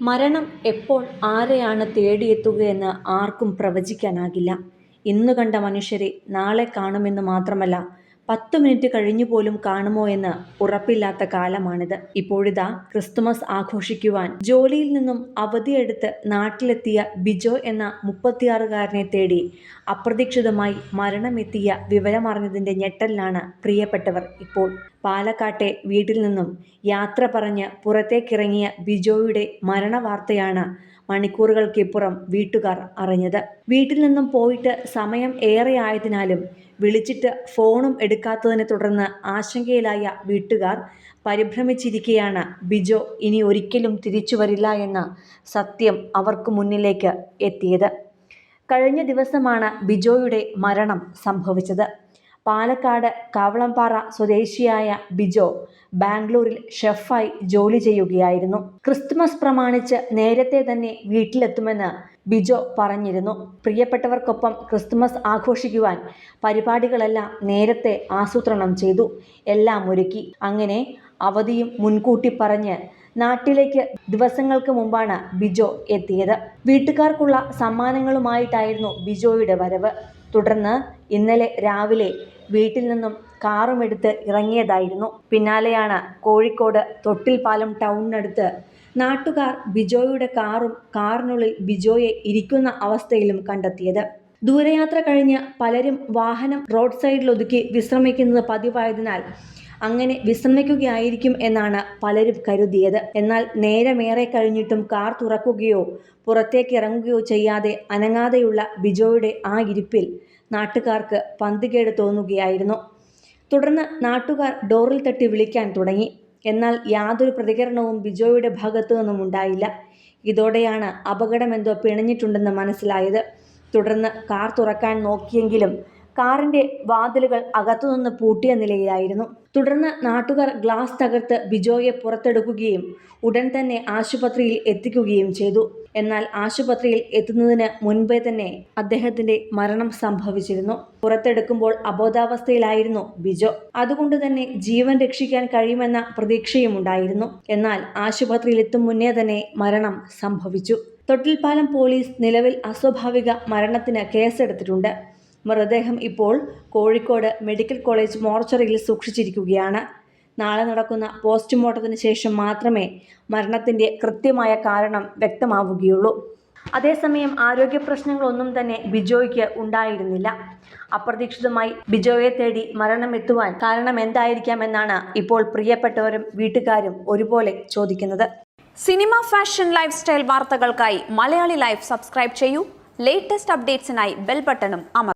മരണം എപ്പോൾ ആരെയാണ് തേടിയെത്തുകയെന്ന് ആർക്കും പ്രവചിക്കാനാകില്ല. ഇന്നു കണ്ട മനുഷ്യരെ നാളെ കാണുമെന്ന് മാത്രമല്ല പത്ത് മിനിറ്റ് കഴിഞ്ഞു പോലും കാണുമോ എന്ന് ഉറപ്പില്ലാത്ത കാലമാണിത്. ഇപ്പോഴിതാ ക്രിസ്തുമസ് ആഘോഷിക്കുവാൻ ജോലിയിൽ നിന്നും അവധിയെടുത്ത് നാട്ടിലെത്തിയ ബിജോ എന്ന മുപ്പത്തിയാറുകാരനെ തേടി അപ്രതീക്ഷിതമായി മരണമെത്തിയ വിവരമറിഞ്ഞതിന്റെ ഞെട്ടലിലാണ് പ്രിയപ്പെട്ടവർ ഇപ്പോൾ പാലക്കാട്ടെ വീട്ടിൽ നിന്നും യാത്ര പറഞ്ഞ് പുറത്തേക്കിറങ്ങിയ ബിജോയുടെ മരണവാർത്തയാണ് മണിക്കൂറുകൾക്കിപ്പുറം വീട്ടുകാർ അറിഞ്ഞത്. വീട്ടിൽ നിന്നും പോയിട്ട് സമയം ഏറെയായതിനാലും വിളിച്ചിട്ട് ഫോണും എടുക്കാത്തതിനെ തുടർന്ന് ആശങ്കയിലായ വീട്ടുകാർ പരിഭ്രമിച്ചിരിക്കെയാണ്. ബിജോ ഇനി ഒരിക്കലും തിരിച്ചു വരില്ല എന്ന സത്യം അവർക്ക് മുന്നിലേക്ക് എത്തിയത്. കഴിഞ്ഞ ദിവസമാണ് ബിജോയുടെ മരണം സംഭവിച്ചത്. പാലക്കാട് കാവളംപാറ സ്വദേശിയായ ബിജോ ബാംഗ്ലൂരിൽ ഷെഫായി ജോലി ചെയ്യുകയായിരുന്നു. ക്രിസ്തുമസ് പ്രമാണിച്ച് നേരത്തെ തന്നെ വീട്ടിലെത്തുമെന്ന് ബിജോ പറഞ്ഞിരുന്നു. പ്രിയപ്പെട്ടവർക്കൊപ്പം ക്രിസ്തുമസ് ആഘോഷിക്കുവാൻ പരിപാടികളെല്ലാം നേരത്തെ ആസൂത്രണം ചെയ്തു. എല്ലാം ഒരുക്കി. അങ്ങനെ അവധിയും മുൻകൂട്ടി പറഞ്ഞ് നാട്ടിലേക്ക് ദിവസങ്ങൾക്ക് മുമ്പാണ് ബിജോ എത്തിയത്. വീട്ടുകാർക്കുള്ള സമ്മാനങ്ങളുമായിട്ടായിരുന്നു ബിജോയുടെ വരവ്. തുടർന്ന് ഇന്നലെ രാവിലെ വീട്ടിൽ നിന്നും കാറുമെടുത്ത് ഇറങ്ങിയതായിരുന്നു. പിന്നാലെയാണ് കോഴിക്കോട് തൊട്ടിൽപാലം ടൗണിനടുത്ത് നാട്ടുകാർ ബിജോയുടെ കാറും കാറിനുള്ളിൽ ബിജോയെ ഇരിക്കുന്ന അവസ്ഥയിലും കണ്ടെത്തിയത്. ദൂരയാത്ര കഴിഞ്ഞ് പലരും വാഹനം റോഡ് സൈഡിൽ ഒതുക്കി വിശ്രമിക്കുന്നത് പതിവായതിനാൽ അങ്ങനെ വിശ്രമിക്കുകയായിരിക്കും എന്നാണ് പലരും കരുതിയത്. എന്നാൽ നേരമേറെ കഴിഞ്ഞിട്ടും കാർ തുറക്കുകയോ പുറത്തേക്ക് ഇറങ്ങുകയോ ചെയ്യാതെ അനങ്ങാതെയുള്ള ബിജോയുടെ ആ ഇരിപ്പിൽ നാട്ടുകാർക്ക് പന്തുകേട് തോന്നുകയായിരുന്നു. തുടർന്ന് നാട്ടുകാർ ഡോറിൽ തട്ടി വിളിക്കാൻ തുടങ്ങി. എന്നാൽ യാതൊരു പ്രതികരണവും ബിജോയുടെ ഭാഗത്തു നിന്നും ഉണ്ടായില്ല. ഇതോടെയാണ് അപകടമെന്തോ പിണഞ്ഞിട്ടുണ്ടെന്ന് മനസ്സിലായത്. തുടർന്ന് കാർ തുറക്കാൻ നോക്കിയെങ്കിലും കാറിന്റെ വാതിലുകൾ അകത്തുനിന്ന് പൂട്ടിയ നിലയിലായിരുന്നു. തുടർന്ന് നാട്ടുകാർ ഗ്ലാസ് തകർത്ത് ബിജോയെ പുറത്തെടുക്കുകയും ഉടൻ തന്നെ ആശുപത്രിയിൽ എത്തിക്കുകയും ചെയ്തു. എന്നാൽ ആശുപത്രിയിൽ എത്തുന്നതിന് മുൻപേ തന്നെ അദ്ദേഹത്തിന്റെ മരണം സംഭവിച്ചിരുന്നു. പുറത്തെടുക്കുമ്പോൾ അബോധാവസ്ഥയിലായിരുന്നു ബിജോ. അതുകൊണ്ട് തന്നെ ജീവൻ രക്ഷിക്കാൻ കഴിയുമെന്ന പ്രതീക്ഷയും ഉണ്ടായിരുന്നു. എന്നാൽ ആശുപത്രിയിൽ എത്തും മുന്നേ തന്നെ മരണം സംഭവിച്ചു. തൊട്ടിൽപ്പാലം പോലീസ് നിലവിൽ അസ്വാഭാവിക മരണത്തിന് കേസെടുത്തിട്ടുണ്ട്. മൃതദേഹം ഇപ്പോൾ കോഴിക്കോട് മെഡിക്കൽ കോളേജ് മോർച്ചറിയിൽ സൂക്ഷിച്ചിരിക്കുകയാണ്. നാളെ നടക്കുന്ന പോസ്റ്റ്മോർട്ടത്തിന് ശേഷം മാത്രമേ മരണത്തിന്റെ കൃത്യമായ കാരണം വ്യക്തമാവുകയുള്ളൂ. അതേസമയം ആരോഗ്യ പ്രശ്നങ്ങളൊന്നും തന്നെ ബിജോയ്ക്ക് ഉണ്ടായിരുന്നില്ല. അപ്രതീക്ഷിതമായി ബിജോയെ തേടി മരണം എത്തുവാൻ കാരണം എന്തായിരിക്കാമെന്നാണ് ഇപ്പോൾ പ്രിയപ്പെട്ടവരും വീട്ടുകാരും ഒരുപോലെ ചോദിക്കുന്നത്. സിനിമ ഫാഷൻ ലൈഫ് സ്റ്റൈൽ വാർത്തകൾക്കായി മലയാളി ലൈഫ് സബ്സ്ക്രൈബ് ചെയ്യൂ. ലേറ്റസ്റ്റ് അപ്ഡേറ്റ്സിനായി ബെൽ ബട്ടണും അമർ